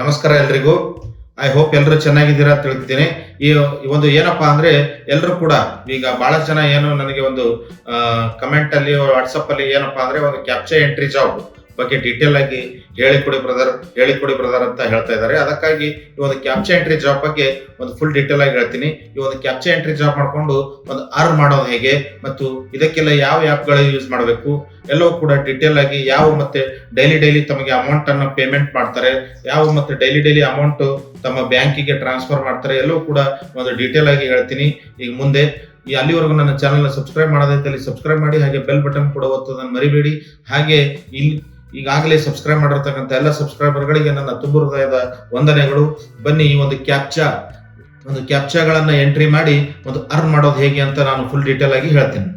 ನಮಸ್ಕಾರ ಎಲ್ರಿಗೂ. I hope ಎಲ್ಲರೂ ಚೆನ್ನಾಗಿದ್ದೀರಾ ಅಂತ ಈ ಒಂದು ಏನಪ್ಪಾ ಅಂದ್ರೆ ಎಲ್ಲರೂ ಕೂಡ ಈಗ ಬಹಳ ಜನ ಏನು ನನಗೆ ಒಂದು ಕಮೆಂಟ್ ಅಲ್ಲಿ ವಾಟ್ಸಪ್ ಅಲ್ಲಿ ಏನಪ್ಪಾ ಅಂದ್ರೆ ಒಂದು ಕ್ಯಾಪ್ಚರ್ ಎಂಟ್ರಿ ಜಾಬ್ ಬಗ್ಗೆ ಡೀಟೇಲ್ ಆಗಿ ಹೇಳಿಕೊಡಿ ಬ್ರದರ್ ಹೇಳಿಕೊಡಿ ಬ್ರದರ್ ಅಂತ ಹೇಳ್ತಾ ಇದ್ದಾರೆ. ಅದಕ್ಕಾಗಿ ಈ ಒಂದು ಕ್ಯಾಪ್ಚರ್ ಎಂಟ್ರಿ ಜಾಬ್ ಬಗ್ಗೆ ಒಂದು ಫುಲ್ ಡೀಟೇಲ್ ಆಗಿ ಹೇಳ್ತೀನಿ. ಈ ಒಂದು ಕ್ಯಾಪ್ಚರ್ ಎಂಟ್ರಿ ಜಾಬ್ ಮಾಡಿಕೊಂಡು ಒಂದು ಅರ್ನ್ ಮಾಡೋದು ಹೇಗೆ ಮತ್ತು ಇದಕ್ಕೆಲ್ಲ ಯಾವ ಆ್ಯಪ್ಗಳು ಯೂಸ್ ಮಾಡಬೇಕು? ಎಲ್ಲವೂ ಕೂಡ ಡೀಟೇಲ್ ಆಗಿ ಯಾವ ಮತ್ತೆ ಡೈಲಿ ಡೈಲಿ ತಮಗೆ ಅಮೌಂಟ್ ಅನ್ನು ಪೇಮೆಂಟ್ ಮಾಡ್ತಾರೆ, ಯಾವ ಮತ್ತೆ ಡೈಲಿ ಡೈಲಿ ಅಮೌಂಟ್ ತಮ್ಮ ಬ್ಯಾಂಕಿಗೆ ಟ್ರಾನ್ಸ್ಫರ್ ಮಾಡ್ತಾರೆ, ಎಲ್ಲವೂ ಕೂಡ ಒಂದು ಡೀಟೇಲ್ ಆಗಿ ಹೇಳ್ತೀನಿ. ಈಗ ಮುಂದೆ ಈ ಅಲ್ಲಿವರೆಗೂ ನನ್ನ ಚಾನಲ್ನ ಸಬ್ಸ್ಕ್ರೈಬ್ ಮಾಡೋದೈತಲ್ಲಿ ಸಬ್ಸ್ಕ್ರೈಬ್ ಮಾಡಿ, ಹಾಗೆ ಬೆಲ್ ಬಟನ್ ಕೂಡ ಒತ್ತೋದನ್ನು ಮರಿಬೇಡಿ. ಹಾಗೆ ಇಲ್ಲಿ ಈಗಾಗಲೇ ಸಬ್ಸ್ಕ್ರೈಬ್ ಮಾಡಿರ್ತಕ್ಕಂಥ ಎಲ್ಲ ಸಬ್ಸ್ಕ್ರೈಬರ್ಗಳಿಗೆ ನನ್ನ ತುಂಬು ಹೃದಯದ ವಂದನೆಗಳು. ಬನ್ನಿ ಈ ಒಂದು ಕ್ಯಾಪ್ಚಾ ಒಂದು ಕ್ಯಾಪ್ಚಾಗಳನ್ನ ಎಂಟ್ರಿ ಮಾಡಿ ಒಂದು ಅರ್ನ್ ಮಾಡೋದು ಹೇಗೆ ಅಂತ ನಾನು ಫುಲ್ ಡೀಟೇಲ್ ಆಗಿ ಹೇಳ್ತೀನಿ.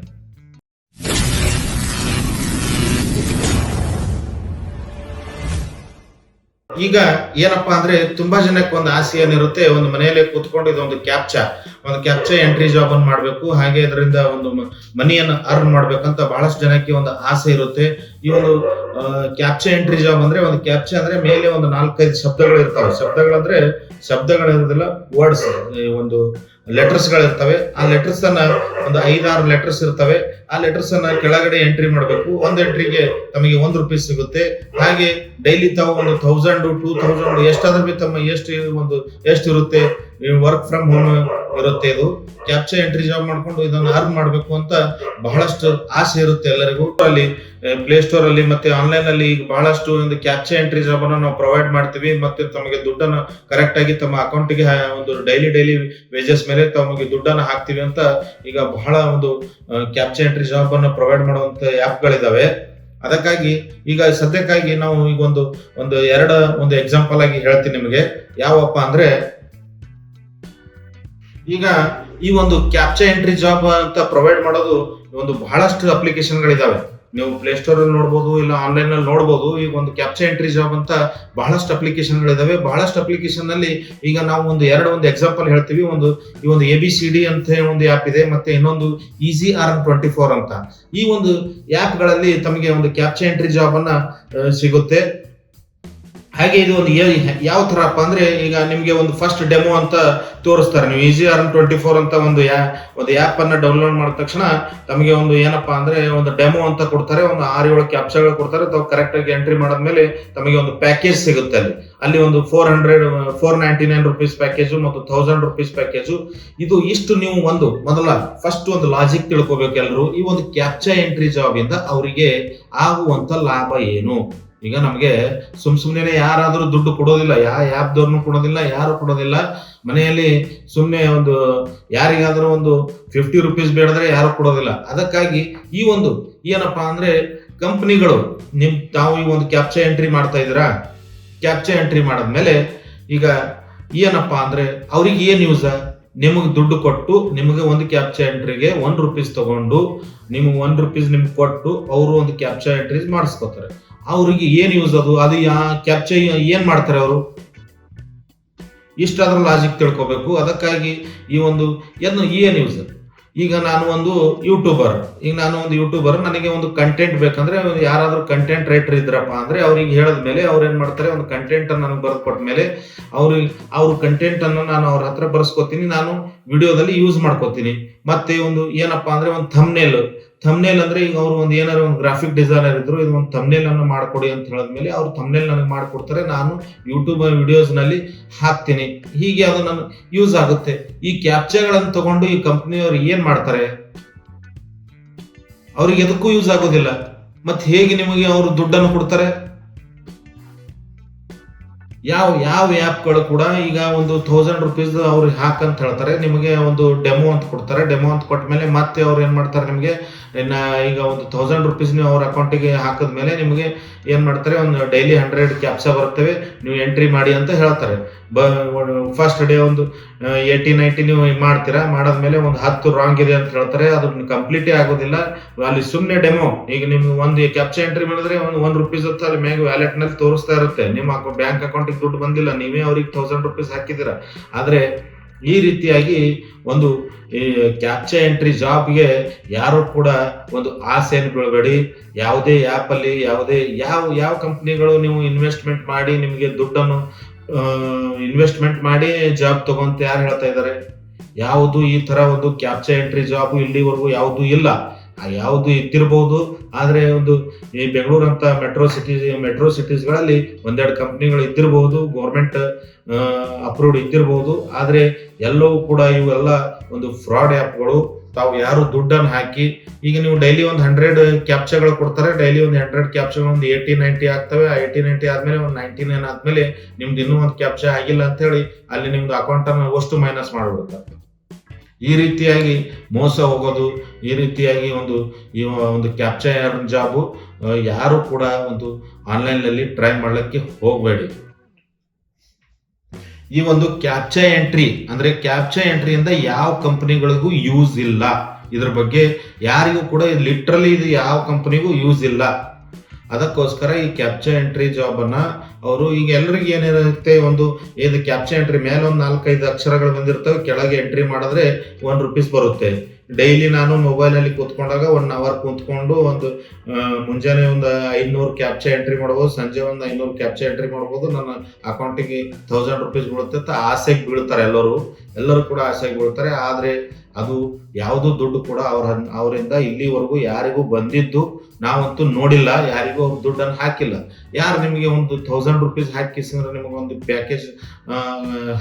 ಈಗ ಏನಪ್ಪಾ ಅಂದ್ರೆ ತುಂಬಾ ಜನಕ್ಕೆ ಒಂದು ಆಸೆ ಏನಿರುತ್ತೆ ಒಂದು ಮನೆಯಲ್ಲೇ ಕೂತ್ಕೊಂಡು ಇದೊಂದು ಕ್ಯಾಪ್ಚಾ ಒಂದು ಕ್ಯಾಪ್ಚರ್ ಎಂಟ್ರಿ ಜಾಬ್ ಅನ್ನು ಮಾಡಬೇಕು. ಹಾಗೆ ಇದರಿಂದ ಒಂದು ಮನಿಯನ್ನು ಅರ್ನ್ ಮಾಡ್ಬೇಕಂತ ಬಹಳಷ್ಟು ಜನಕ್ಕೆ ಒಂದು ಆಸೆ ಇರುತ್ತೆ. ಈ ಒಂದು ಕ್ಯಾಪ್ಚಾ ಎಂಟ್ರಿ ಜಾಬ್ ಅಂದ್ರೆ ಒಂದು ಕ್ಯಾಪ್ಚಾ ಅಂದ್ರೆ ಮೇಲೆ ಒಂದು ನಾಲ್ಕೈದು ಶಬ್ದಗಳು ಇರ್ತಾವೆ. ಶಬ್ದಗಳಂದ್ರೆ ಶಬ್ದಗಳಿರೋದಿಲ್ಲ ವರ್ಡ್ಸ್ ಒಂದು ಲೆಟರ್ಸ್ ಗಳಿರ್ತವೆ. ಆ ಲೆಟರ್ಸ್ ಅನ್ನ ಒಂದು ಐದಾರು ಲೆಟರ್ಸ್ ಇರ್ತವೆ. ಆ ಲೆಟರ್ಸ್ ಅನ್ನ ಕೆಳಗಡೆ ಎಂಟ್ರಿ ಮಾಡಬೇಕು. ಒಂದು ಎಂಟ್ರಿಗೆ ತಮಗೆ ಒಂದು ರೂಪಾಯಿ ಸಿಗುತ್ತೆ. ಹಾಗೆ ಡೈಲಿ ತಾವು ಒಂದು ಥೌಸಂಡ್ ಟೂ ಥೌಸಂಡ್ ಎಷ್ಟಾದ್ರೂ ತಮ್ಮ ಎಷ್ಟು ಒಂದು ಎಷ್ಟು ಇರುತ್ತೆ ವರ್ಕ್ ಫ್ರಮ್ ಹೋಮ್ ಇರುತ್ತೆ ಇದು. ಕ್ಯಾಪ್ಚರ್ ಎಂಟ್ರಿ ಜಾಬ್ ಮಾಡ್ಕೊಂಡು ಇದನ್ನ ಅರ್ನ್ ಮಾಡಬೇಕು ಅಂತ ಬಹಳಷ್ಟು ಆಸೆ ಇರುತ್ತೆ ಎಲ್ಲರಿಗೂ. ಅಲ್ಲಿ ಪ್ಲೇಸ್ಟೋರ್ ಅಲ್ಲಿ ಮತ್ತೆ ಆನ್ಲೈನ್ ಅಲ್ಲಿ ಈಗ ಬಹಳಷ್ಟು ಒಂದು ಕ್ಯಾಪ್ಚರ್ ಎಂಟ್ರಿ ಜಾಬ್ ಅನ್ನು ನಾವು ಪ್ರೊವೈಡ್ ಮಾಡ್ತೀವಿ. ಮತ್ತೆ ತಮಗೆ ದುಡ್ಡನ್ನು ಕರೆಕ್ಟ್ ಆಗಿ ತಮ್ಮ ಅಕೌಂಟ್ಗೆ ಒಂದು ಡೈಲಿ ಡೈಲಿ ವೇಜಸ್ ಮೇಲೆ ತಮಗೆ ದುಡ್ಡನ್ನು ಹಾಕ್ತೀವಿ ಅಂತ ಈಗ ಬಹಳ ಒಂದು ಕ್ಯಾಪ್ಚರ್ ಎಂಟ್ರಿ ಜಾಬ್ ಅನ್ನು ಪ್ರೊವೈಡ್ ಮಾಡುವಂತ ಗಳಿದಾವೆ. ಅದಕ್ಕಾಗಿ ಈಗ ಸದ್ಯಕ್ಕಾಗಿ ನಾವು ಈಗ ಒಂದು ಒಂದು ಎರಡು, ಒಂದು ಎಕ್ಸಾಂಪಲ್ ಆಗಿ ಹೇಳ್ತೀನಿ ನಿಮಗೆ. ಯಾವಪ್ಪ ಅಂದ್ರೆ ಈಗ ಈ ಒಂದು ಕ್ಯಾಪ್ಚರ್ ಎಂಟ್ರಿ ಜಾಬ್ ಅಂತ ಪ್ರೊವೈಡ್ ಮಾಡೋದು ಒಂದು ಬಹಳಷ್ಟು ಅಪ್ಲಿಕೇಶನ್ಗಳಿದಾವೆ ನೀವು ಪ್ಲೇಸ್ಟೋರ್ ಅಲ್ಲಿ ನೋಡ್ಬೋದು, ಇಲ್ಲ ಆನ್ಲೈನ್ ಅಲ್ಲಿ ನೋಡ್ಬೋದು, ಈ ಒಂದು ಕ್ಯಾಪ್ಚರ್ ಎಂಟ್ರಿ ಜಾಬ್ ಅಂತ ಬಹಳಷ್ಟು ಅಪ್ಲಿಕೇಶನ್ಗಳಿದಾವೆ ಬಹಳಷ್ಟು ಅಪ್ಲಿಕೇಶನ್ ಅಲ್ಲಿ ಈಗ ನಾವು ಒಂದು ಎರಡು ಒಂದು ಎಕ್ಸಾಂಪಲ್ ಹೇಳ್ತೀವಿ. ಒಂದು ಈ ಒಂದು ಎ ಬಿ ಸಿ ಡಿ ಅಂತ ಒಂದು ಆ್ಯಪ್ ಇದೆ, ಮತ್ತೆ ಇನ್ನೊಂದು ಈಸಿ ಆರ್ನ್ ಟ್ವೆಂಟಿ ಫೋರ್ ಅಂತ. ಈ ಒಂದು ಗಳಲ್ಲಿ ತಮಗೆ ಒಂದು ಕ್ಯಾಪ್ಚರ್ ಎಂಟ್ರಿ ಜಾಬ್ ಅನ್ನ ಸಿಗುತ್ತೆ. ಹಾಗೆ ಇದು ಒಂದು ಯಾವ ಥರಪ್ಪ ಅಂದ್ರೆ ಈಗ ನಿಮಗೆ ಒಂದು ಫಸ್ಟ್ ಡೆಮೋ ಅಂತ ತೋರಿಸ್ತಾರೆ. ನೀವು ಈಸಿ ಆರ್ ಟ್ವೆಂಟಿ ಫೋರ್ ಅಂತ ಒಂದು ಯಾ ಒಂದು ಆ್ಯಪ್ ಅನ್ನ ಡೌನ್ಲೋಡ್ ಮಾಡಿದ ತಕ್ಷಣ ತಮಗೆ ಒಂದು ಏನಪ್ಪಾ ಅಂದ್ರೆ ಒಂದು ಡೆಮೋ ಅಂತ ಕೊಡ್ತಾರೆ. ಒಂದು ಆರು ಏಳು ಕ್ಯಾಪ್ಚರ್ಗಳು ಕೊಡ್ತಾರೆ. ಅಥವಾ ಕರೆಕ್ಟ್ ಆಗಿ ಎಂಟ್ರಿ ಮಾಡಿದ್ಮೇಲೆ ತಮಗೆ ಒಂದು ಪ್ಯಾಕೇಜ್ ಸಿಗುತ್ತೆ ಅಲ್ಲಿ. ಅಲ್ಲಿ ಒಂದು four hundred four ninety nine rupees package ಮತ್ತು ತೌಸಂಡ್ ರುಪೀಸ್ ಪ್ಯಾಕೇಜು ಇದು ಇಷ್ಟು ನೀವು ಒಂದು ಮೊದಲ ಫಸ್ಟ್ ಒಂದು ಲಾಜಿಕ್ ತಿಳ್ಕೊಬೇಕು ಎಲ್ಲರೂ ಈ ಒಂದು ಕ್ಯಾಪ್ಚಾ ಎಂಟ್ರಿ ಜಾಬ್ ಇಂದ ಅವರಿಗೆ ಆಗುವಂತ ಲಾಭ ಏನು? ಈಗ ನಮಗೆ ಸುಮ್ ಸುಮ್ಮನೆ ಯಾರಾದರೂ ದುಡ್ಡು ಕೊಡೋದಿಲ್ಲ, ಯಾ ಆ್ಯಪ್ದವ್ರನ್ನು ಕೊಡೋದಿಲ್ಲ, ಯಾರು ಕೊಡೋದಿಲ್ಲ. ಮನೆಯಲ್ಲಿ ಸುಮ್ಮನೆ ಒಂದು ಯಾರಿಗಾದ್ರೂ ಒಂದು ಫಿಫ್ಟಿ ರುಪೀಸ್ ಬೇಡದ್ರೆ ಯಾರು ಕೊಡೋದಿಲ್ಲ. ಅದಕ್ಕಾಗಿ ಈ ಒಂದು ಏನಪ್ಪಾ ಅಂದ್ರೆ ಕಂಪ್ನಿಗಳು, ನಿಮ್ ತಾವು ಈ ಒಂದು ಕ್ಯಾಪ್ಚರ್ ಎಂಟ್ರಿ ಮಾಡ್ತಾ ಇದ್ದೀರಾ? ಕ್ಯಾಪ್ಚರ್ ಎಂಟ್ರಿ ಮಾಡಿದ್ಮೇಲೆ ಈಗ ಏನಪ್ಪಾ ಅಂದ್ರೆ ಅವ್ರಿಗೆ ಏನು ಯೂಸ ನಿಮಗೆ ದುಡ್ಡು ಕೊಟ್ಟು ನಿಮಗೆ ಒಂದು ಕ್ಯಾಪ್ಚರ್ ಎಂಟ್ರಿಗೆ ಒನ್ ರುಪೀಸ್ ತಗೊಂಡು, ನಿಮಗೆ ಒನ್ ರುಪೀಸ್ ನಿಮ್ಗೆ ಕೊಟ್ಟು ಅವರು ಒಂದು ಕ್ಯಾಪ್ಚರ್ ಎಂಟ್ರೀಸ್ ಮಾಡಿಸ್ಕೋತಾರೆ. ಅವ್ರಿಗೆ ಏನು ಯೂಸ್ ಅದು? ಅದು ಯಾ ಕ್ಯಾಪ್ಚರ್ ಏನು ಮಾಡ್ತಾರೆ ಅವರು? ಇಷ್ಟಾದ್ರ ಲಾಜಿಕ್ ತಿಳ್ಕೊಬೇಕು. ಅದಕ್ಕಾಗಿ ಈ ಒಂದು ಏನು ಏನು ಯೂಸ್ ಈಗ ನಾನು ಒಂದು ಯೂಟ್ಯೂಬರ್ ಈಗ ನಾನು ಒಂದು ಯೂಟ್ಯೂಬರ್ ನನಗೆ ಒಂದು ಕಂಟೆಂಟ್ ಬೇಕಂದ್ರೆ ಯಾರಾದರೂ ಕಂಟೆಂಟ್ ರೈಟರ್ ಇದ್ರಪ್ಪ ಅಂದ್ರೆ ಅವ್ರಿಗೆ ಹೇಳಿದ ಮೇಲೆ ಅವ್ರು ಏನು ಮಾಡ್ತಾರೆ? ಒಂದು ಕಂಟೆಂಟ್ ಅನ್ನು ನನಗೆ ಬರೆದು ಕೊಟ್ಟ ಮೇಲೆ ಅವ್ರಿಗೆ, ಅವ್ರ ಕಂಟೆಂಟ್ ಅನ್ನು ನಾನು ಅವ್ರ ಹತ್ರ ಬರ್ಸ್ಕೊತೀನಿ. ನಾನು ವಿಡಿಯೋದಲ್ಲಿ ಯೂಸ್ ಮಾಡ್ಕೋತೀನಿ. ಮತ್ತೆ ಒಂದು ಏನಪ್ಪಾ ಅಂದ್ರೆ ಒಂದು ಥಮ್ನೇಲ್ ಥಮ್ನೇಲ್ ಅಂದ್ರೆ ಈಗ ಅವ್ರು ಒಂದು ಏನಾರ ಒಂದು ಗ್ರಾಫಿಕ್ ಡಿಸೈನರ್ ಇದ್ರು, ಇದು ಒಂದು ಥಮ್ನೇಲ್ ಅನ್ನು ಮಾಡ್ಕೊಡಿ ಅಂತ ಹೇಳಿದ್ಮೇಲೆ ಅವ್ರು ಥಮ್ನೇಲ್ ನನಗೆ ಮಾಡ್ಕೊಡ್ತಾರೆ. ನಾನು ಯೂಟ್ಯೂಬ್ ವಿಡಿಯೋಸ್ನಲ್ಲಿ ಹಾಕ್ತೀನಿ. ಹೀಗೆ ಅದು ನನ್ನ ಯೂಸ್ ಆಗುತ್ತೆ. ಈ ಕ್ಯಾಪ್ಚರ್ಗಳನ್ನು ತಗೊಂಡು ಈ ಕಂಪ್ನಿಯವರು ಏನ್ ಮಾಡ್ತಾರೆ? ಅವ್ರಿಗೆ ಎದಕ್ಕೂ ಯೂಸ್ ಆಗೋದಿಲ್ಲ. ಮತ್ತೆ ಹೇಗೆ ನಿಮಗೆ ಅವರು ದುಡ್ಡನ್ನು ಕೊಡ್ತಾರೆ? ಯಾವ ಯಾವ ಆ್ಯಪ್ಗಳು ಕೂಡ ಈಗ ಒಂದು ಥೌಸಂಡ್ ರುಪೀಸ್ ಅವ್ರಿಗೆ ಹಾಕಂತ ಹೇಳ್ತಾರೆ. ನಿಮಗೆ ಒಂದು ಡೆಮೋ ಅಂತ ಕೊಡ್ತಾರೆ. ಡೆಮೋ ಅಂತ ಕೊಟ್ಟ ಮೇಲೆ ಮತ್ತೆ ಅವ್ರು ಏನು ಮಾಡ್ತಾರೆ ನಿಮಗೆ? ಇನ್ನ ಈಗ ಒಂದು ಥೌಸಂಡ್ ರುಪೀಸ್ ನೀವು ಅವ್ರ ಅಕೌಂಟಿಗೆ ಹಾಕಿದ್ಮೇಲೆ ನಿಮಗೆ ಏನು ಮಾಡ್ತಾರೆ? ಒಂದು ಡೈಲಿ ಹಂಡ್ರೆಡ್ ಕ್ಯಾಪ್ಸ ಬರ್ತವೆ. ನೀವು ಎಂಟ್ರಿ ಮಾಡಿ ಅಂತ ಹೇಳ್ತಾರೆ. ಬ ಫಸ್ಟ್ ಡೇ ಒಂದು ಏಯ್ಟಿ ನೈಂಟಿ ನೀವು ಮಾಡ್ತೀರಾ? ಮಾಡಾದ್ಮೇಲೆ ಒಂದು ಹತ್ತು ರಾಂಗ್ ಇದೆ ಅಂತ ಹೇಳ್ತಾರೆ. ಅದನ್ನ ಕಂಪ್ಲೀಟೇ ಆಗೋದಿಲ್ಲ. ಅಲ್ಲಿ ಸುಮ್ಮನೆ ಡೆಮೋ ಈಗ ನಿಮ್ಗೆ ಒಂದು ಕ್ಯಾಪ್ಚಾ ಎಂಟ್ರಿ ಮಾಡಿದ್ರೆ ಒಂದು ಒನ್ ರುಪೀಸ್ ಅಂತ ಅಲ್ಲಿ ಮ್ಯಾಗ ವ್ಯಾಲೆಟ್ನಲ್ಲಿ ತೋರಿಸ್ತಾ ಇರುತ್ತೆ. ನಿಮ್ಮ ಬ್ಯಾಂಕ್ ಅಕೌಂಟಿಗೆ ದುಡ್ಡು ಬಂದಿಲ್ಲ, ನೀವೇ ಅವ್ರಿಗೆ ತೌಸಂಡ್ ರುಪೀಸ್ ಹಾಕಿದ್ದೀರಾ? ಆದ್ರೆ ಈ ರೀತಿಯಾಗಿ ಒಂದು ಕ್ಯಾಪ್ಚಾ ಎಂಟ್ರಿ ಜಾಬ್ಗೆ ಯಾರು ಕೂಡ ಒಂದು ಆಸೆಯನ್ನು ಬೀಳಬೇಡಿ. ಯಾವುದೇ ಆ್ಯಪಲ್ಲಿ ಯಾವುದೇ ಯಾವ ಯಾವ ಕಂಪ್ನಿಗಳು ನೀವು ಇನ್ವೆಸ್ಟ್ಮೆಂಟ್ ಮಾಡಿ ನಿಮಗೆ ದುಡ್ಡನ್ನು ಇನ್ವೆಸ್ಟ್ಮೆಂಟ್ ಮಾಡಿ ಜಾಬ್ ತಗೊಂತ ಯಾರು ಹೇಳ್ತಾ ಇದ್ದಾರೆ? ಯಾವುದು ಈ ತರ ಒಂದು ಕ್ಯಾಪ್ಚಾ ಎಂಟ್ರಿ ಜಾಬ್ ಇಲ್ಲಿವರೆಗೂ ಯಾವುದು ಇಲ್ಲ. ಯಾವುದು ಇದ್ದಿರಬಹುದು ಆದರೆ ಒಂದು ಈ ಬೆಂಗಳೂರು ಅಂತ ಮೆಟ್ರೋ ಸಿಟಿ ಮೆಟ್ರೋ ಸಿಟೀಸ್ಗಳಲ್ಲಿ ಒಂದೆರಡು ಕಂಪ್ನಿಗಳು ಇದ್ದಿರಬಹುದು ಗೌರ್ಮೆಂಟ್ ಅಪ್ರೂವ್ಡ್ ಇದ್ದಿರಬಹುದು ಆದರೆ ಎಲ್ಲವೂ ಕೂಡ ಇವೆಲ್ಲ ಒಂದು ಫ್ರಾಡ್ ಆ್ಯಪ್ಗಳು ತಾವು ಯಾರು ದುಡ್ಡನ್ನು ಹಾಕಿ, ಈಗ ನೀವು ಡೈಲಿ ಒಂದು ಹಂಡ್ರೆಡ್ ಕ್ಯಾಪ್ಚರ್ಗಳು ಕೊಡ್ತಾರೆ ಡೈಲಿ ಒಂದು ಹಂಡ್ರೆಡ್ ಕ್ಯಾಪ್ಚರ್ ಒಂದು ಏಯ್ಟಿ ನೈಂಟಿ ಆಗ್ತವೆ. ಆ ಏಯ್ಟಿ ನೈಂಟಿ ಆದ್ಮೇಲೆ ಒಂದು ನೈಂಟಿ ನೈನ್ ಆದ್ಮೇಲೆ ನಿಮ್ದು ಇನ್ನೂ ಒಂದು ಕ್ಯಾಪ್ಚರ್ ಆಗಿಲ್ಲ ಅಂತ ಹೇಳಿ, ಅಲ್ಲಿ ನಿಮ್ದು ಅಕೌಂಟನ್ನು ವಸ್ತು ಮೈನಸ್ ಮಾಡಿಬಿಡ್ತಾರೆ ಈ ರೀತಿಯಾಗಿ ಮೋಸ ಹೋಗೋದು, ಈ ರೀತಿಯಾಗಿ ಒಂದು, ಈ ಒಂದು ಕ್ಯಾಪ್ಚರ್ ಜಾಬು ಯಾರು ಕೂಡ ಒಂದು ಆನ್ಲೈನ್ನಲ್ಲಿ ಟ್ರೈ ಮಾಡಲಿಕ್ಕೆ ಹೋಗಬೇಡಿ. ಈ ಒಂದು ಕ್ಯಾಪ್ಚಾ ಎಂಟ್ರಿ ಅಂದರೆ ಕ್ಯಾಪ್ಚಾ ಎಂಟ್ರಿಯಿಂದ ಯಾವ ಕಂಪ್ನಿಗಳಿಗೂ ಯೂಸ್ ಇಲ್ಲ. ಇದ್ರ ಬಗ್ಗೆ ಯಾರಿಗೂ ಕೂಡ ಲಿಟ್ರಲಿ ಇದು ಯಾವ ಕಂಪನಿಗೂ ಯೂಸ್ ಇಲ್ಲ. ಅದಕ್ಕೋಸ್ಕರ ಈ ಕ್ಯಾಪ್ಚಾ ಎಂಟ್ರಿ ಜಾಬನ್ನು ಅವರು ಈಗ ಎಲ್ಲರಿಗೂ ಏನಿರುತ್ತೆ, ಒಂದು ಇದು ಕ್ಯಾಪ್ಚಾ ಎಂಟ್ರಿ ಮೇಲೆ ಒಂದು ನಾಲ್ಕೈದು ಅಕ್ಷರಗಳು ಬಂದಿರ್ತವೆ, ಕೆಳಗೆ ಎಂಟ್ರಿ ಮಾಡಿದ್ರೆ ಒನ್ ರುಪೀಸ್ ಬರುತ್ತೆ. ಡೈಲಿ ನಾನು ಮೊಬೈಲಲ್ಲಿ ಕೂತ್ಕೊಂಡಾಗ ಒನ್ ಅವರ್ ಕೂತ್ಕೊಂಡು ಒಂದು ಮುಂಜಾನೆ ಒಂದು ಐನೂರು ಕ್ಯಾಪ್ಚಾ ಎಂಟ್ರಿ ಮಾಡ್ಬೋದು, ಸಂಜೆ ಒಂದು ಐನೂರು ಕ್ಯಾಪ್ಚಾ ಎಂಟ್ರಿ ಮಾಡ್ಬೋದು, ನನ್ನ ಅಕೌಂಟಿಗೆ ತೌಸಂಡ್ ರುಪೀಸ್ ಬೀಳುತ್ತೆ ಅಂತ ಆಸೆಗೆ ಬೀಳ್ತಾರೆ ಎಲ್ಲರೂ. ಎಲ್ಲರೂ ಕೂಡ ಆಸೆಗೆ ಬೀಳ್ತಾರೆ, ಆದರೆ ಅದು ಯಾವುದು ದುಡ್ಡು ಕೂಡ ಅವ್ರ ಅವರಿಂದ ಇಲ್ಲಿವರೆಗೂ ಯಾರಿಗೂ ಬಂದಿದ್ದು ನಾವಂತೂ ನೋಡಿಲ್ಲ, ಯಾರಿಗೂ ಅವ್ರ ದುಡ್ಡನ್ನು ಹಾಕಿಲ್ಲ. ಯಾರು ನಿಮಗೆ ಒಂದು ಥೌಸಂಡ್ ರುಪೀಸ್ ಹಾಕಿಸಿದ್ರೆ ನಿಮಗೆ ಒಂದು ಪ್ಯಾಕೇಜ್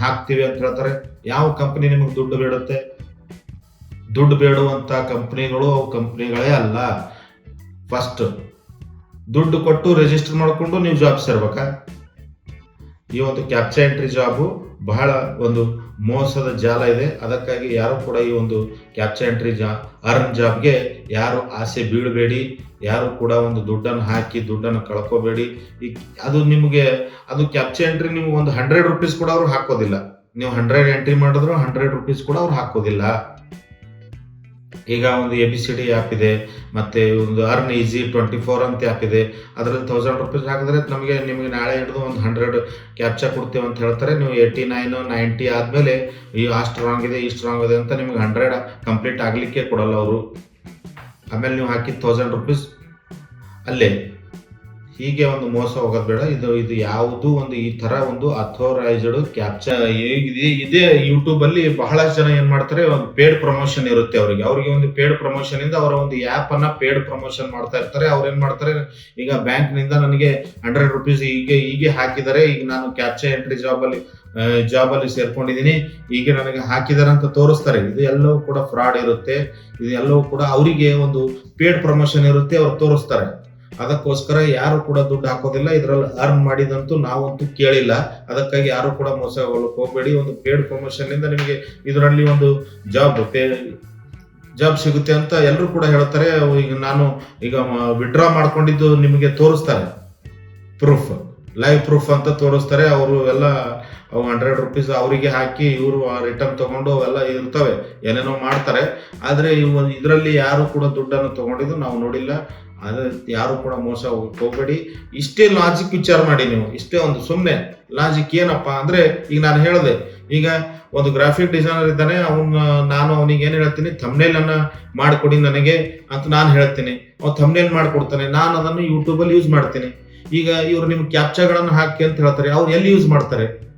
ಹಾಕ್ತೀವಿ ಅಂತ ಹೇಳ್ತಾರೆ. ಯಾವ ಕಂಪ್ನಿ ನಿಮಗೆ ದುಡ್ಡು ಬೇಡುತ್ತೆ? ದುಡ್ಡು ಬೇಡುವಂತ ಕಂಪ್ನಿಗಳು ಅವು ಕಂಪ್ನಿಗಳೇ ಅಲ್ಲ. ಫಸ್ಟ್ ದುಡ್ಡು ಕೊಟ್ಟು ರಿಜಿಸ್ಟರ್ ಮಾಡಿಕೊಂಡು ನೀವು ಜಾಬ್ ಸೇರ್ಬೇಕಾ? ಈ ಒಂದು ಕ್ಯಾಪ್ಚಾ ಎಂಟ್ರಿ ಜಾಬು ಬಹಳ ಒಂದು ಮೋಸದ ಜಾಲ ಇದೆ. ಅದಕ್ಕಾಗಿ ಯಾರು ಕೂಡ ಈ ಒಂದು ಕ್ಯಾಪ್ಚಾ ಎಂಟ್ರಿ ಜಾ ಅರ್ನ್ ಜಾಬ್ಗೆ ಯಾರು ಆಸೆ ಬೀಳಬೇಡಿ. ಯಾರು ಕೂಡ ಒಂದು ದುಡ್ಡನ್ನು ಹಾಕಿ ದುಡ್ಡನ್ನು ಕಳ್ಕೋಬೇಡಿ. ಈ ಅದು ನಿಮಗೆ, ಅದು ಕ್ಯಾಪ್ಚಾ ಎಂಟ್ರಿ ನೀವು ಒಂದು ಹಂಡ್ರೆಡ್ ರುಪೀಸ್ ಕೂಡ ಅವ್ರು ಹಾಕೋದಿಲ್ಲ. ನೀವು ಹಂಡ್ರೆಡ್ ಎಂಟ್ರಿ ಮಾಡಿದ್ರು ಹಂಡ್ರೆಡ್ ರುಪೀಸ್ ಕೂಡ ಅವ್ರು ಹಾಕೋದಿಲ್ಲ. ಈಗ ಒಂದು A B C D app ಇದೆ, ಮತ್ತು ಒಂದು ಅರ್ನ್ ಈಸಿ ಟ್ವೆಂಟಿ ಫೋರ್ ಅಂತ ಆ್ಯಪ್ ಇದೆ. ಅದರಲ್ಲಿ ತೌಸಂಡ್ ರುಪೀಸ್ ಹಾಕಿದ್ರೆ ನಮಗೆ, ನಿಮಗೆ ನಾಳೆ ಹಿಡಿದು ಒಂದು ಹಂಡ್ರೆಡ್ ಕ್ಯಾಪ್ಚರ್ ಕೊಡ್ತೀವಿ ಅಂತ ಹೇಳ್ತಾರೆ. ನೀವು ಏಯ್ಟಿ ನೈನು ನೈಂಟಿ ಆದಮೇಲೆ ಈ ಆ ಸ್ಟ್ರಾಂಗ್ ಇದೆ ಈ ಸ್ಟ್ರಾಂಗ್ ಇದೆ ಅಂತ ನಿಮಗೆ ಹಂಡ್ರೆಡ್ ಕಂಪ್ಲೀಟ್ ಆಗಲಿಕ್ಕೆ ಕೊಡಲ್ಲ ಅವರು. ಆಮೇಲೆ ನೀವು ಹಾಕಿದ ತೌಸಂಡ್ ರುಪೀಸ್ ಅಲ್ಲೇ. ಹೀಗೆ ಒಂದು ಮೋಸ ಹೋಗೋದು ಬೇಡ. ಇದು ಇದು ಯಾವುದು ಒಂದು ಈ ತರ ಒಂದು ಅಥೋರೈಸ್ಡ್ ಕ್ಯಾಪ್ಚಾ ಇದೆ ಇದೇ ಯೂಟ್ಯೂಬ್ ಅಲ್ಲಿ ಬಹಳಷ್ಟು ಜನ ಏನ್ ಮಾಡ್ತಾರೆ, ಒಂದು ಪೇಡ್ ಪ್ರಮೋಷನ್ ಇರುತ್ತೆ ಅವರಿಗೆ. ಅವರಿಗೆ ಒಂದು ಪೇಡ್ ಪ್ರಮೋಷನ್ ಇಂದ ಅವರ ಒಂದು ಆ್ಯಪ್ ಅನ್ನ ಪೇಡ್ ಪ್ರಮೋಷನ್ ಮಾಡ್ತಾ ಇರ್ತಾರೆ. ಅವ್ರು ಏನ್ ಮಾಡ್ತಾರೆ, ಈಗ ಬ್ಯಾಂಕ್ನಿಂದ ನನಗೆ ಹಂಡ್ರೆಡ್ ರುಪೀಸ್ ಹೀಗೆ ಹೀಗೆ ಹಾಕಿದ್ದಾರೆ. ಈಗ ನಾನು ಕ್ಯಾಪ್ಚರ್ ಎಂಟ್ರಿ ಜಾಬ್ ಅಲ್ಲಿ ಜಾಬ್ ಅಲ್ಲಿ ಸೇರ್ಕೊಂಡಿದ್ದೀನಿ. ಹೀಗೆ ನನಗೆ ಹಾಕಿದ್ದಾರೆ ಅಂತ ತೋರಿಸ್ತಾರೆ. ಇದು ಎಲ್ಲವೂ ಕೂಡ ಫ್ರಾಡ್ ಇರುತ್ತೆ. ಇದು ಎಲ್ಲವೂ ಕೂಡ ಅವರಿಗೆ ಒಂದು ಪೇಡ್ ಪ್ರಮೋಷನ್ ಇರುತ್ತೆ, ಅವ್ರು ತೋರಿಸ್ತಾರೆ. ಅದಕ್ಕೋಸ್ಕರ ಯಾರು ಕೂಡ ದುಡ್ಡು ಹಾಕೋದಿಲ್ಲ, ಇದರಲ್ಲಿ ಅರ್ನ್ ಮಾಡಿದಂತೂ ನಾವಂತೂ ಕೇಳಿಲ್ಲ. ಅದಕ್ಕಾಗಿ ಯಾರು ಕೂಡ ಮೋಸ ಹೋಗಲಿಕ್ಕೆ ಹೋಗಬೇಡಿ. ಒಂದು ಪೇಡ್ ಪ್ರಮೋಷನ್ ಇಂದ ನಿಮಗೆ ಇದರಲ್ಲಿ ಒಂದು ಜಾಬ್ ಜಾಬ್ ಸಿಗುತ್ತೆ ಅಂತ ಎಲ್ಲರೂ ಕೂಡ ಹೇಳ್ತಾರೆ. ಈಗ ನಾನು ಈಗ ವಿಡ್ರಾ ಮಾಡ್ಕೊಂಡಿದ್ದು ನಿಮಗೆ ತೋರಿಸ್ತಾರೆ. ಪ್ರೂಫ್ ಲೈವ್ ಪ್ರೂಫ್ ಅಂತ ತೋರಿಸ್ತಾರೆ. ಅವರು ಎಲ್ಲ ಹಂಡ್ರೆಡ್ ರುಪೀಸ್ ಅವರಿಗೆ ಹಾಕಿ ಇವರು ರಿಟರ್ನ್ ತಗೊಂಡು ಅವೆಲ್ಲ ಇರ್ತವೆ. ಏನೇನೋ ಮಾಡ್ತಾರೆ. ಆದರೆ ಇವು ಇದರಲ್ಲಿ ಯಾರು ಕೂಡ ದುಡ್ಡನ್ನು ತಗೊಂಡಿದ್ದು ನಾವು ನೋಡಿಲ್ಲ. ಅದೇ ಯಾರು ಕೂಡ ಮೋಸ ಹೋಗ್ಬೇಡಿ. ಇಷ್ಟೇ ಲಾಜಿಕ್ ವಿಚಾರ ಮಾಡಿ ನೀವು. ಇಷ್ಟೇ ಒಂದು ಸುಮ್ಮನೆ ಲಾಜಿಕ್ ಏನಪ್ಪ ಅಂದ್ರೆ ಈಗ ನಾನು ಹೇಳಿದೆ, ಈಗ ಒಂದು ಗ್ರಾಫಿಕ್ ಡಿಸೈನರ್ ಇದ್ದಾನೆ, ಅವನ್ನ ನಾನು ಅವನಿಗೆ ಏನು ಹೇಳ್ತೀನಿ ಥಮ್ನೇಲ್ ಅನ್ನ ಮಾಡಿಕೊಡಿ ನನಗೆ ಅಂತ ನಾನು ಹೇಳ್ತೀನಿ. ಅವ್ನು ಥಮ್ನೇಲ್ ಮಾಡಿಕೊಡ್ತಾನೆ, ನಾನು ಅದನ್ನು ಯೂಟ್ಯೂಬಲ್ಲಿ ಯೂಸ್ ಮಾಡ್ತೀನಿ. ಈಗ ಇವರು ನಿಮ್ಗೆ ಕ್ಯಾಪ್ಚಾಗಳನ್ನು ಹಾಕಿ ಅಂತ ಹೇಳ್ತಾರೆ, ಅವ್ರು ಎಲ್ಲಿ ಯೂಸ್ ಮಾಡ್ತಾರೆ?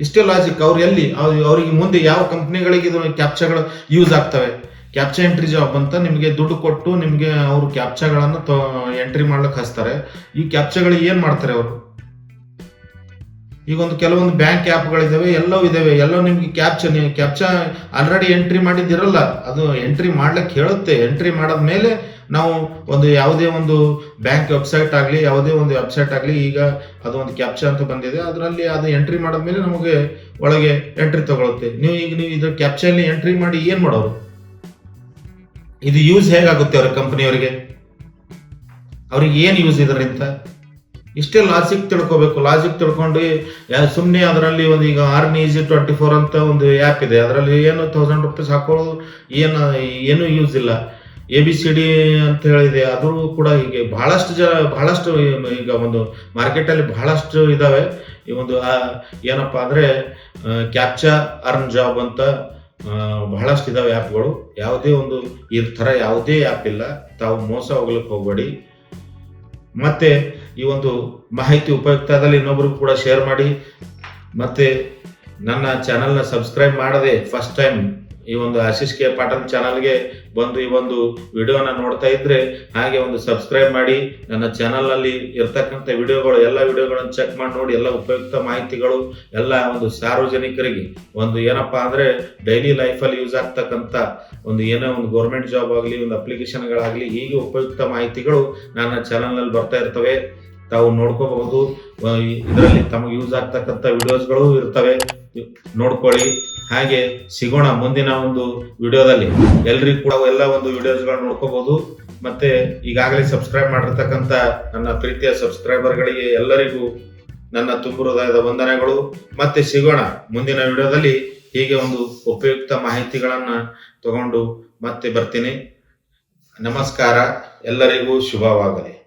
ಇಷ್ಟೇ ಲಾಜಿಕ್ ಅವ್ರು ಎಲ್ಲಿ? ಅವ್ರು- ಅವ್ರಿಗೆ ಮುಂದೆ ಯಾವ ಕಂಪ್ನಿಗಳಿಗೆ ಇದು ಕ್ಯಾಪ್ಚಾಗಳು ಯೂಸ್ ಆಗ್ತವೆ? ಕ್ಯಾಪ್ಚಾ ಎಂಟ್ರಿ ಜಾಬ್ ಅಂತ ನಿಮಗೆ ದುಡ್ಡು ಕೊಟ್ಟು ನಿಮಗೆ ಅವರು ಕ್ಯಾಪ್ಚಾಗಳನ್ನು ಎಂಟ್ರಿ ಮಾಡ್ಲಿಕ್ಕೆ ಹಚ್ತಾರೆ. ಈ ಕ್ಯಾಪ್ಚಾಗಳು ಏನ್ ಮಾಡ್ತಾರೆ ಅವರು? ಈಗ ಒಂದು ಕೆಲವೊಂದು ಬ್ಯಾಂಕ್ ಆ್ಯಪ್ಗಳಿದ್ದಾವೆ ಎಲ್ಲವೂ ಇದಾವೆ. ಎಲ್ಲೋ ನಿಮ್ಗೆ ಕ್ಯಾಪ್ಚಾ ನೀವು ಕ್ಯಾಪ್ಚಾ ಆಲ್ರೆಡಿ ಎಂಟ್ರಿ ಮಾಡಿದ್ದಿರಲ್ಲ, ಅದು ಎಂಟ್ರಿ ಮಾಡ್ಲಿಕ್ಕೆ ಹೇಳುತ್ತೆ. ಎಂಟ್ರಿ ಮಾಡಿದ ಮೇಲೆ ನಾವು ಒಂದು ಯಾವುದೇ ಒಂದು ಬ್ಯಾಂಕ್ ವೆಬ್ಸೈಟ್ ಆಗಲಿ, ಯಾವುದೇ ಒಂದು ವೆಬ್ಸೈಟ್ ಆಗಲಿ ಈಗ ಅದು ಒಂದು ಕ್ಯಾಪ್ಚಾ ಅಂತ ಬಂದಿದೆ. ಅದರಲ್ಲಿ ಅದು ಎಂಟ್ರಿ ಮಾಡಿದ್ಮೇಲೆ ನಮಗೆ ಒಳಗೆ ಎಂಟ್ರಿ ತಗೊಳುತ್ತೆ. ನೀವು ಈಗ ನೀವು ಇದು ಕ್ಯಾಪ್ಚಲ್ಲಿ ಎಂಟ್ರಿ ಮಾಡಿ ಏನು ಮಾಡೋರು? ಇದು ಯೂಸ್ ಹೇಗಾಗುತ್ತೆ ಅವ್ರ ಕಂಪನಿಯವರಿಗೆ ಅವ್ರಿಗೆ? ಏನು ಯೂಸ್ ಇದರಿಂದ? ಇಷ್ಟೇ ಲಾಜಿಕ್ ತಿಳ್ಕೊಬೇಕು. ಲಾಜಿಕ್ ತಿಳ್ಕೊಂಡು ಸುಮ್ಮನೆ ಅದರಲ್ಲಿ ಒಂದು ಈಗ ಆರ್ನ್ ಈಸಿ ಟ್ವೆಂಟಿ ಫೋರ್ ಅಂತ ಒಂದು ಆ್ಯಪ್ ಇದೆ. ಅದರಲ್ಲಿ ಏನು ತೌಸಂಡ್ ರುಪೀಸ್ ಹಾಕೊಳ್ಳೋದು ಏನು ಏನು ಯೂಸ್ ಇಲ್ಲ. ಎ ಬಿ ಸಿ ಡಿ ಅಂತ ಹೇಳಿದೆ. ಅದು ಕೂಡ ಹೀಗೆ ಬಹಳಷ್ಟು ಜ ಬಹಳಷ್ಟು ಈಗ ಒಂದು ಮಾರ್ಕೆಟಲ್ಲಿ ಬಹಳಷ್ಟು ಇದ್ದಾವೆ ಈ ಒಂದು ಏನಪ್ಪ ಅಂದರೆ ಕ್ಯಾಪ್ಚಾ ಅರ್ನ್ ಜಾಬ್ ಅಂತ ಬಹಳಷ್ಟು ಇದಾವೆ ಆ್ಯಪ್ಗಳು ಯಾವುದೇ ಒಂದು ಈ ಥರ ಯಾವುದೇ ಆ್ಯಪ್ ಇಲ್ಲ. ತಾವು ಮೋಸ ಹೋಗ್ಲಿಕ್ಕೆ ಹೋಗಬೇಡಿ. ಮತ್ತೆ ಈ ಒಂದು ಮಾಹಿತಿ ಉಪಯುಕ್ತ ಆದಲ್ಲಿ ಇನ್ನೊಬ್ರಿಗೂ ಕೂಡ ಶೇರ್ ಮಾಡಿ. ಮತ್ತೆ ನನ್ನ ಚಾನಲ್ನ ಸಬ್ಸ್ಕ್ರೈಬ್ ಮಾಡದೆ ಫಸ್ಟ್ ಟೈಮ್ ಈ ಒಂದು ಆಶೀಶ್ ಕೆ ಪಾಟಲ್ ಚಾನಲ್ಗೆ ಬಂದು ಈ ಒಂದು ವಿಡಿಯೋನ ನೋಡ್ತಾ ಇದ್ರೆ ಹಾಗೆ ಒಂದು ಸಬ್ಸ್ಕ್ರೈಬ್ ಮಾಡಿ. ನನ್ನ ಚಾನಲ್ನಲ್ಲಿ ಇರ್ತಕ್ಕಂಥ ವಿಡಿಯೋಗಳು, ಎಲ್ಲ ವಿಡಿಯೋಗಳನ್ನು ಚೆಕ್ ಮಾಡಿ ನೋಡಿ, ಎಲ್ಲ ಉಪಯುಕ್ತ ಮಾಹಿತಿಗಳು, ಎಲ್ಲ ಒಂದು ಸಾರ್ವಜನಿಕರಿಗೆ. ಒಂದು ಏನಪ್ಪಾ ಅಂದ್ರೆ ಡೈಲಿ ಲೈಫಲ್ಲಿ ಯೂಸ್ ಆಗ್ತಕ್ಕಂಥ ಒಂದು ಏನೋ ಒಂದು ಗೌರ್ಮೆಂಟ್ ಜಾಬ್ ಆಗಲಿ, ಒಂದು ಅಪ್ಲಿಕೇಶನ್ಗಳಾಗಲಿ ಹೀಗೆ ಉಪಯುಕ್ತ ಮಾಹಿತಿಗಳು ನನ್ನ ಚಾನಲ್ನಲ್ಲಿ ಬರ್ತಾ ಇರ್ತವೆ. ತಾವು ನೋಡ್ಕೋಬಹುದು. ಇದರಲ್ಲಿ ತಮಗೆ ಯೂಸ್ ಆಗ್ತಕ್ಕಂಥ ವಿಡಿಯೋಸ್ಗಳು ಇರ್ತವೆ. ನೋಡ್ಕೊಳ್ಳಿ. ಹಾಗೆ ಸಿಗೋಣ ಮುಂದಿನ ಒಂದು ವಿಡಿಯೋದಲ್ಲಿ ಎಲ್ರಿಗೂ ಕೂಡ ಎಲ್ಲ ಒಂದು ವಿಡಿಯೋಸ್ಗಳನ್ನ ನೋಡ್ಕೋಬಹುದು. ಮತ್ತೆ ಈಗಾಗಲೇ ಸಬ್ಸ್ಕ್ರೈಬ್ ಮಾಡಿರ್ತಕ್ಕಂಥ ನನ್ನ ಪ್ರೀತಿಯ ಸಬ್ಸ್ಕ್ರೈಬರ್ಗಳಿಗೆ ಎಲ್ಲರಿಗೂ ನನ್ನ ತುಂಬು ಹೃದಯದ ವಂದನೆಗಳು. ಮತ್ತೆ ಸಿಗೋಣ ಮುಂದಿನ ವಿಡಿಯೋದಲ್ಲಿ ಹೀಗೆ ಒಂದು ಉಪಯುಕ್ತ ಮಾಹಿತಿಗಳನ್ನು ತಗೊಂಡು ಮತ್ತೆ ಬರ್ತೀನಿ. ನಮಸ್ಕಾರ. ಎಲ್ಲರಿಗೂ ಶುಭವಾಗಲಿ.